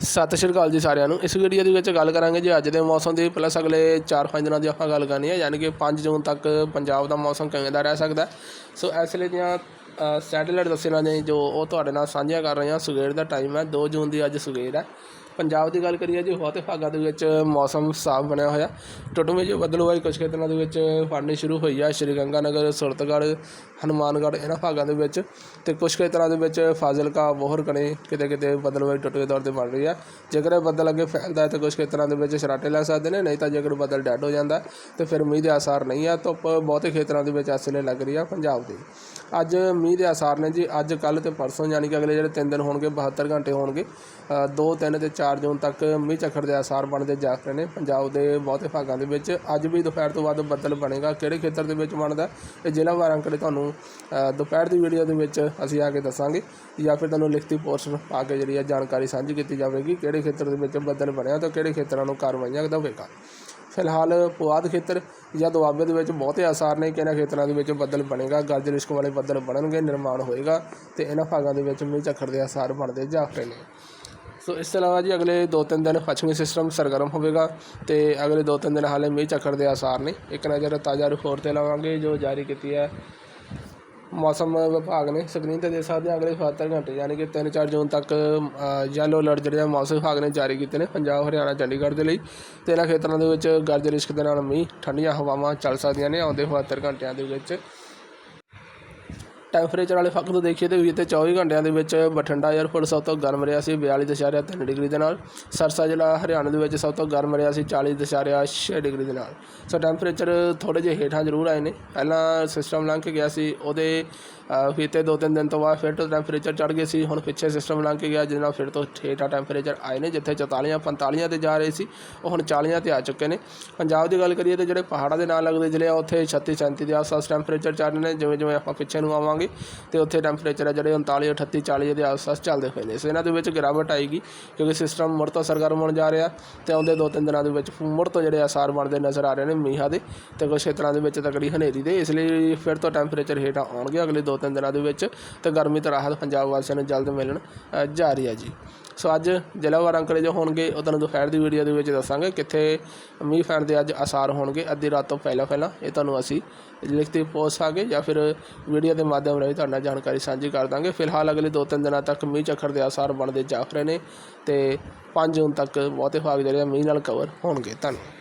ਸਤਿ ਸ਼੍ਰੀ ਅਕਾਲ ਜੀ ਸਾਰਿਆਂ ਨੂੰ। ਇਸ ਵੀਡੀਓ ਦੇ ਵਿੱਚ ਗੱਲ ਕਰਾਂਗੇ ਜੀ ਅੱਜ ਦੇ ਮੌਸਮ ਦੀ। ਪਲੱਸ ਅਗਲੇ 4-5 ਦਿਨਾਂ ਦੀ ਆਪਾਂ ਗੱਲ ਕਰਨੀ ਹੈ, ਯਾਨੀ ਕਿ 5 ਜੂਨ ਤੱਕ ਪੰਜਾਬ ਦਾ ਮੌਸਮ ਕਿਵੇਂ ਦਾ ਰਹਿ ਸਕਦਾ ਸੋ ਇਸ ਲਈ ਦੀਆਂ ਸੈਟੇਲਾਈਟ ਦੱਸਣਾ ਨੇ ਜੋ ਉਹ ਤੁਹਾਡੇ ਨਾਲ ਸਾਂਝੀਆਂ ਕਰ ਰਹੇ ਹਾਂ ਸਵੇਰ ਦਾ ਟਾਈਮ ਹੈ 2 ਜੂਨ ਦੀ ਅੱਜ ਸਵੇਰ ਹੈ। ਪੰਜਾਬ ਦੀ ਗੱਲ ਕਰੀਏ ਜੀ, ਬਹੁਤੇ ਭਾਗਾਂ ਦੇ ਵਿੱਚ ਮੌਸਮ ਸਾਫ਼ ਬਣਿਆ ਹੋਇਆ। ਟੁੱਟਵੇਂ ਜਿਹੇ ਬਦਲਵਾਈ ਕੁਝ ਖੇਤਰਾਂ ਦੇ ਵਿੱਚ ਫੜਨੀ ਸ਼ੁਰੂ ਹੋਈ ਆ ਸ਼੍ਰੀ ਗੰਗਾ ਨਗਰ, ਸੁਰਤਗੜ੍ਹ, ਹਨੂਮਾਨਗੜ੍ਹ, ਇਹਨਾਂ ਭਾਗਾਂ ਦੇ ਵਿੱਚ। ਤੇ ਕੁਝ ਖੇਤਰਾਂ ਦੇ ਵਿੱਚ ਫਾਜ਼ਿਲਕਾ ਬੋਹਰ ਕਣੇ ਕਿਤੇ ਕਿਤੇ ਬਦਲਵਾਈ ਟੁੱਟਵੇਂ ਤੌਰ ਤੇ ਬਣ ਰਹੀ ਹੈ। ਜੇਕਰ ਇਹ ਬੱਦਲ ਅੱਗੇ ਫੈਲਦਾ ਹੈ, ਤਾਂ ਕੁਝ ਖੇਤਰਾਂ ਦੇ ਵਿੱਚ ਛਰਾਟੇ ਲੈ ਸਕਦੇ ਨੇ, ਨਹੀਂ ਤਾਂ ਜੇਕਰ ਬੱਦਲ ਡੈਡ ਹੋ ਜਾਂਦਾ, ਤੇ ਫਿਰ ਮੀਂਹ ਦੇ ਆਸਾਰ ਨਹੀਂ ਆ ਧੁੱਪ ਬਹੁਤੇ ਖੇਤਰਾਂ ਦੇ ਵਿੱਚ ਇਸ ਵੇਲੇ ਲੱਗ ਰਹੀ ਆ ਪੰਜਾਬ ਦੀ। ਅੱਜ ਮੀਂਹ ਦੇ ਆਸਾਰ ਨੇ ਜੀ। ਅੱਜ ਕੱਲ ਤੇ ਪਰਸੋਂ ਯਾਨੀ ਕਿ ਅਗਲੇ ਜਿਹੜੇ 3 ਦਿਨ ਹੋਣਗੇ 72 ਘੰਟੇ ਹੋਣਗੇ 2 3 ਤੇ 4 ਜੂਨ ਤੱਕ ਮੀਂਹ ਝੱਖੜ ਦੇ ਆਸਾਰ ਬਣਦੇ ਜਾ ਰਹੇ ਨੇ ਪੰਜਾਬ ਦੇ ਬਹੁਤੇ ਭਾਗਾਂ ਦੇ ਵਿੱਚ। ਅੱਜ ਵੀ ਦੁਪਹਿਰ ਤੋਂ ਬਾਅਦ ਬੱਦਲ ਬਣੇਗਾ। ਕਿਹੜੇ ਖੇਤਰ ਦੇ ਵਿੱਚ ਬਣਦਾ, ਇਹ ਜ਼ਿਲ੍ਹਾ ਵਾਰ ਅੰਕੜੇ ਤੁਹਾਨੂੰ ਦੁਪਹਿਰ ਦੀ ਵੀਡੀਓ ਦੇ ਵਿੱਚ ਅਸੀਂ ਆ ਕੇ ਦੱਸਾਂਗੇ ਜਾਂ ਫਿਰ ਤੁਹਾਨੂੰ ਲਿਖਤੀ ਪੋਰਸ਼ਨ ਪਾ ਕੇ ਜਿਹੜੀ ਹੈ ਜਾਣਕਾਰੀ ਸਾਂਝੀ ਕੀਤੀ ਜਾਵੇਗੀ ਕਿਹੜੇ ਖੇਤਰ ਦੇ ਵਿੱਚ ਬੱਦਲ ਬਣਿਆ ਤਾਂ ਕਿਹੜੇ ਖੇਤਰਾਂ ਨੂੰ ਕਾਰਵਾਈਆਂ ਦੇਵੇਗਾ ਫਿਲਹਾਲ ਪੁਆਧ ਖੇਤਰ ਜਾਂ ਦੁਆਬੇ ਦੇ ਵਿੱਚ ਬਹੁਤੇ ਆਸਾਰ ਨੇ ਕਿ ਇਹਨਾਂ ਖੇਤਰਾਂ ਦੇ ਵਿੱਚ ਬੱਦਲ ਬਣੇਗਾ, ਗਰਜ ਰਿਸ਼ਕ ਵਾਲੇ ਬੱਦਲ ਬਣਨਗੇ, ਨਿਰਮਾਣ ਹੋਏਗਾ ਤੇ ਇਹਨਾਂ ਭਾਗਾਂ ਦੇ ਵਿੱਚ ਮੀਂਹ ਝੱਖੜ ਦੇ ਆਸਾਰ ਬਣਦੇ ਜਾ ਰਹੇ ਨੇ। ਸੋ ਇਸ ਤੋਂ ਇਲਾਵਾ ਜੀ ਅਗਲੇ 2-3 ਦਿਨ ਪੱਛਮੀ ਸਿਸਟਮ ਸਰਗਰਮ ਹੋਵੇਗਾ ਤੇ ਅਗਲੇ 2-3 ਦਿਨ ਹਾਲੇ ਮੀਂਹ ਝੱਖੜ ਦੇ ਆਸਾਰ ਨੇ ਇੱਕ ਨਜ਼ਰ ਤਾਜ਼ਾ ਰਿਪੋਰਟ ਤੇ ਲਾਵਾਂਗੇ, ਜੋ ਜਾਰੀ ਕੀਤੀ ਹੈ ਮੌਸਮ ਵਿਭਾਗ ਨੇ ਸਕਰੀਨ ਤੇ ਦੇਖ ਸਕਦੇ ਹਾਂ, ਅਗਲੇ 72 ਘੰਟੇ ਯਾਨੀ ਕਿ 3-4 ਜੂਨ ਤੱਕ ਯੈਲੋ ਅਲਰਟ ਜਿਹੜੇ ਮੌਸਮ ਵਿਭਾਗ ਨੇ ਜਾਰੀ ਕੀਤੇ ਨੇ। ਪੰਜਾਬ, ਹਰਿਆਣਾ, ਚੰਡੀਗੜ੍ਹ ਦੇ ਲਈ ਤੇ ਇਹਨਾਂ ਖੇਤਰਾਂ ਦੇ ਵਿੱਚ ਗਰਜ ਰਿਸ਼ਕ ਦੇ ਨਾਲ ਮੀਂਹ, ਠੰਡੀਆਂ ਹਵਾਵਾਂ ਚੱਲ ਸਕਦੀਆਂ ਨੇ ਆਉਂਦੇ 72 ਘੰਟਿਆਂ ਦੇ ਵਿੱਚ। ਟੈਂਪਰੇਚਰ ਵਾਲੇ ਫੱਕ ਤੋਂ ਦੇਖੀਏ ਤੇ ਵੀ ਤੇ 24 ਘੰਟਿਆਂ ਦੇ ਵਿੱਚ ਬਠਿੰਡਾ 에ਅਰਪੋਰਟ ਸਭ ਤੋਂ ਗਰਮ ਰਿਹਾ ਸੀ 42.3 ਡਿਗਰੀ ਦੇ ਨਾਲ। ਸਰਸਾ ਜ਼ਿਲ੍ਹਾ ਹਰਿਆਣਾ ਦੇ ਵਿੱਚ ਸਭ ਤੋਂ ਗਰਮ ਰਿਹਾ ਸੀ 40.6 ਡਿਗਰੀ ਦੇ ਨਾਲ। ਸੋ ਟੈਂਪਰੇਚਰ ਥੋੜੇ ਜਿਹੇ ਹੇਠਾਂ ਜ਼ਰੂਰ ਆਏ ਨੇ। ਪਹਿਲਾਂ ਸਿਸਟਮ ਲੰਘ ਕੇ ਗਿਆ ਸੀ ਉਹਦੇ ਅ, ਫੀਤੇ ਦੋ ਤਿੰਨ ਦਿਨ ਤੋਂ ਬਾਅਦ ਫਿਰ ਤੋਂ ਟੈਂਪਰੇਚਰ ਚੜ ਗਏ ਸੀ ਹੁਣ ਪਿੱਛੇ ਸਿਸਟਮ ਲੰਘ ਕੇ ਗਿਆ ਜਿਹਦੇ ਨਾਲ ਫਿਰ ਤੋਂ ਹੇਠਾਂ ਟੈਂਪਰੇਚਰ ਆਏ ਨੇ ਜਿੱਥੇ 44 45 ਤੇ ਜਾ ਰਹੇ ਸੀ ਉਹ ਹੁਣ 40 ਤੇ ਆ ਚੁੱਕੇ ਨੇ। ਪੰਜਾਬ ਦੀ ਗੱਲ ਕਰੀਏ ਤੇ ਜਿਹੜੇ ਪਹਾੜਾਂ ਦੇ ਨਾਲ ਲੱਗਦੇ ਜ਼ਿਲ੍ਹੇ ਆ ਉੱਥੇ 36 37 ਦੇ ਆਸ-ਪਾਸ ਟੈਂਪਰੇਚਰ ਚੱਲ ਰਹੇ ਨੇ ਜਿਵੇਂ ਜਿਵੇਂ ਆਪਾਂ ਪਿੱਛੇ ਨੂੰ ਆਵਾਂਗੇ। ਤੇ ਉੱਥੇ ਟੈਂਪਰੇਚਰ ਹੈ ਜਿਹੜੇ 39 38 40 ਦੇ ਆਸ-ਪਾਸ ਚੱਲਦੇ ਹੋਏ ਨੇ। ਸੋ ਇਹਨਾਂ ਦੇ ਵਿੱਚ ਗਿਰਾਵਟ ਆਏਗੀ ਕਿਉਂਕਿ ਸਿਸਟਮ ਮੁੜ ਤੋਂ ਸਰਗਰਮ ਹੋਣ ਜਾ ਰਿਹਾ ਤੇ ਆਉਂਦੇ ਦੋ ਤਿੰਨ ਦਿਨਾਂ ਦੇ ਵਿੱਚ ਮੁੜ ਤੋਂ ਜਿਹੜੇ ਆਸਾਰ ਬਣਦੇ ਨਜ਼ਰ ਆ ਰਹੇ ਨੇ ਮੀਂਹਾਂ ਦੇ ਤੇ ਕੁਝ ਖੇਤਰਾਂ ਦੇ ਵਿੱਚ ਤਕੜੀ ਹਨੇਰੀ ਦੇ। ਇਸ ਲਈ ਫਿਰ ਤੋਂ ਟੈਂਪਰੇਚਰ ਹੇਠਾਂ ਆਉਣਗੇ ਅਗਲੇ ਦੋ ਤਿੰਨ ਦਿਨਾਂ ਦੇ ਵਿੱਚ ਤੇ ਗਰਮੀ ਤੋਂ ਰਾਹਤ ਪੰਜਾਬ ਵਾਸੀਆਂ ਨੂੰ ਜਲਦ ਮਿਲਣ ਜਾ ਰਹੀ ਹੈ ਜੀ। ਸੋ ਅੱਜ ਜ਼ਿਲ੍ਹਾਵਾਰ ਅੰਕੜੇ ਜੋ ਹੋਣਗੇ, ਉਹ ਤੁਹਾਨੂੰ ਦੁਪਹਿਰ ਦੀ ਵੀਡੀਓ ਦੇ ਵਿੱਚ ਦੱਸਾਂਗੇ ਕਿੱਥੇ ਮੀਂਹ ਪੈਣ ਦੇ ਅੱਜ ਆਸਾਰ ਹੋਣਗੇ, ਅੱਧੀ ਰਾਤ ਤੋਂ ਪਹਿਲਾਂ ਪਹਿਲਾਂ। ਇਹ ਤੁਹਾਨੂੰ ਅਸੀਂ ਲਿਖਤੀ ਪੋਸਟ ਆਗੇ ਜਾਂ ਫਿਰ ਵੀਡੀਓ ਦੇ ਮਾਧਿਅਮ ਰਾਹੀਂ ਤੁਹਾਡੇ ਨਾਲ ਜਾਣਕਾਰੀ ਸਾਂਝੀ ਕਰ ਦਾਂਗੇ। ਫਿਲਹਾਲ ਅਗਲੇ ਦੋ ਤਿੰਨ ਦਿਨਾਂ ਤੱਕ ਮੀਂਹ ਝੱਖੜ ਦੇ ਆਸਾਰ ਬਣਦੇ ਜਾ ਰਹੇ ਨੇ ਤੇ 5 ਜੂਨ ਤੱਕ ਬਹੁਤੇ ਭਾਗ ਜਿਹੜੇ ਆ ਮੀਂਹ ਨਾਲ ਕਵਰ ਹੋਣਗੇ। ਧੰਨਵਾਦ।